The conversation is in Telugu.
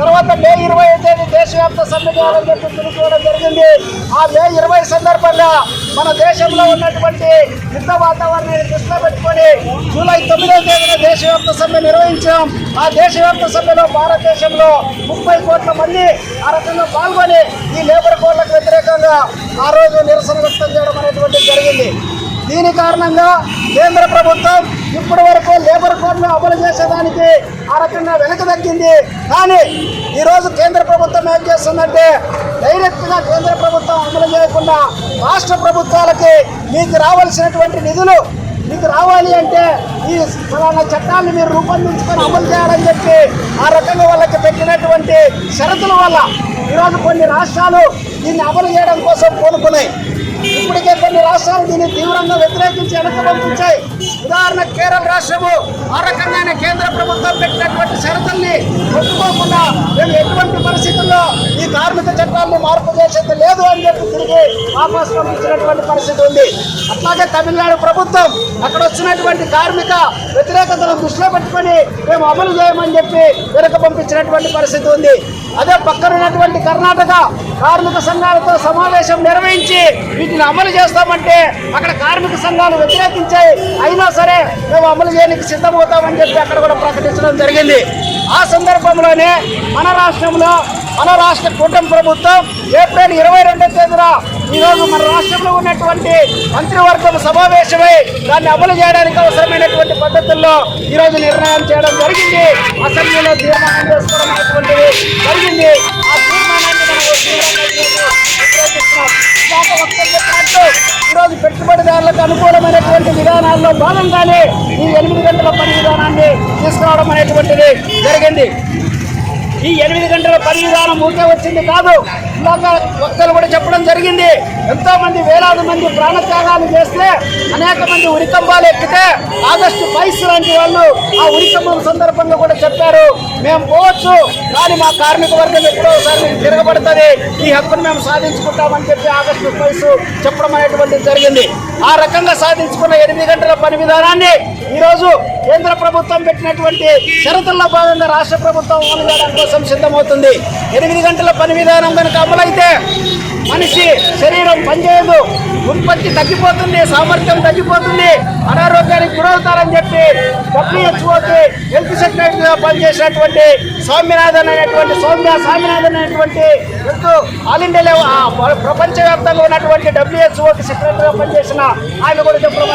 తర్వాత మే ఇరవై తేదీ దేశవ్యాప్త సమ్మె చెప్పి పిలుపుకోవడం జరిగింది. ఆ మే ఇరవై సందర్భంగా మన దేశంలో ఉన్నటువంటి యుద్ధ వాతావరణాన్ని దృష్టిలో పెట్టుకొని జూలై తొమ్మిదో తేదీన దేశవ్యాప్త సమ్మె నిర్వహించాం. ఆ దేశవ్యాప్త సమ్మెలో భారతదేశంలో ముప్పై కోట్ల మంది ఆ రకంగా పాల్గొని ఈ లేబర్ కోడ్లకు వ్యతిరేకంగా ఆ రోజు నిరసన వ్యక్తం చేయడం అనేటువంటి జరిగింది. దీని కారణంగా కేంద్ర ప్రభుత్వం అమలు చేసేదానికి ఆ రకంగా వెనక తగ్గింది. కానీ ఈరోజు కేంద్ర ప్రభుత్వం ఏం చేస్తుందంటే డైరెక్ట్గా కేంద్ర ప్రభుత్వం అమలు చేయకుండా రాష్ట్ర ప్రభుత్వాలకి మీకు రావాల్సినటువంటి నిధులు మీకు రావాలి అంటే ఈ ఫలానా చట్టాన్ని మీరు రూపొందించుకొని అమలు చేయాలని చెప్పి ఆ రకంగా వాళ్ళకి పెట్టినటువంటి షరతుల వల్ల ఈరోజు కొన్ని రాష్ట్రాలు దీన్ని అమలు చేయడం కోసం కోలుకున్నాయి. ఇప్పటికే కొన్ని రాష్ట్రాలు దీన్ని తీవ్రంగా వ్యతిరేకించి వెనక్కి పంపించాయి ఉదాహరణ కేరళ రాష్ట్రము. ఆ రకంగానే కేంద్ర ప్రభుత్వం పెట్టినటువంటి షరతుల్ని ఒప్పుకోకుండా మేము ఎటువంటి పరిస్థితుల్లో ఈ కార్మిక చట్టాలను మార్పు చేసేది లేదు అని చెప్పి తిరిగి వాపస్ పంపించినటువంటి పరిస్థితి ఉంది. అట్లాగే తమిళనాడు ప్రభుత్వం అక్కడ వచ్చినటువంటి కార్మిక వ్యతిరేకతను దృష్టిలో పెట్టుకొని మేము అమలు చేయమని చెప్పి వెనక పంపించినటువంటి పరిస్థితి ఉంది. అదే పక్కనున్నటువంటి కర్ణాటక కార్మిక సంఘాలతో సమావేశం నిర్వహించి వీటిని అమలు చేస్తామంటే అక్కడ కార్మిక సంఘాలు వ్యతిరేకించాయి. అయినా సరే మేము అమలు చేయడానికి సిద్ధమవుతామని చెప్పి అక్కడ కూడా ప్రకటించడం జరిగింది. ఆ సందర్భంలోనే మన రాష్ట్రంలో మన రాష్ట్ర కూటమి ప్రభుత్వం ఏప్రిల్ ఇరవై రెండో తేదీన ఈరోజు మన రాష్ట్రంలో ఉన్నటువంటి మంత్రివర్గం సమావేశమై దాన్ని అమలు చేయడానికి అవసరమైనటువంటి పద్ధతుల్లో ఈరోజు నిర్ణయం చేయడం జరిగింది. అసెంబ్లీలో తీర్మానం చేసుకోవడం జరిగింది. పెట్టుబడిదారులకు అనుకూలమైనటువంటి విధానాల్లో భాగంగానే ఈ ఎనిమిది గంటల పని విధానాన్ని తీసుకురావడం అనేటువంటిది జరిగింది. ఈ ఎనిమిది గంటల పని విధానం ఊరికే వచ్చింది కాదు. ఇందాక వక్తలు కూడా చెప్పడం జరిగింది. ఎంతో మంది వేలాది మంది ప్రాణత్యాగాలు చేస్తే అనేక మంది ఉరికంబాలు ఎక్కితే ఆగస్టు పైస్ లాంటి వాళ్ళు ఆ ఉరికంబం సందర్భంగా కూడా చెప్పారు. మేము పోవచ్చు కానీ మా కార్మిక వర్గం ఎప్పుడో ఒకసారి మీకు తిరగబడుతుంది. ఈ హక్కును మేము సాధించుకుంటామని చెప్పి ఆగస్టు పైస్ చెప్పడం అనేటువంటిది జరిగింది. ఆ రకంగా సాధించుకున్న ఎనిమిది గంటల పని విధానాన్ని ఈరోజు కేంద్ర ప్రభుత్వం పెట్టినటువంటి షరతుల్లో భాగంగా రాష్ట్ర ప్రభుత్వం అమలు చేయడానికి కోసం సిద్ధమవుతుంది. ఎనిమిది గంటల పని విధానం కనుక అమలైతే మనిషి శరీరం పనిచేయదు. ఉత్పత్తి తగ్గిపోతుంది సామర్థ్యం తగ్గిపోతుంది అనారోగ్యానికి గురవుతారని చెప్పి డబ్ల్యూహెచ్ఓకి హెల్త్ సెక్రటరీగా పనిచేసినటువంటి సౌమ్యనాథన్ అనేటువంటి సౌమ్య స్వామినాథన్ అనేటువంటి హెల్త్ ఆల్ ఇండియా ప్రపంచవ్యాప్తంగా ఉన్నటువంటి డబ్ల్యూహెచ్ఓకి సెక్రటరీగా పనిచేసిన ఆయన కూడా చెప్పడం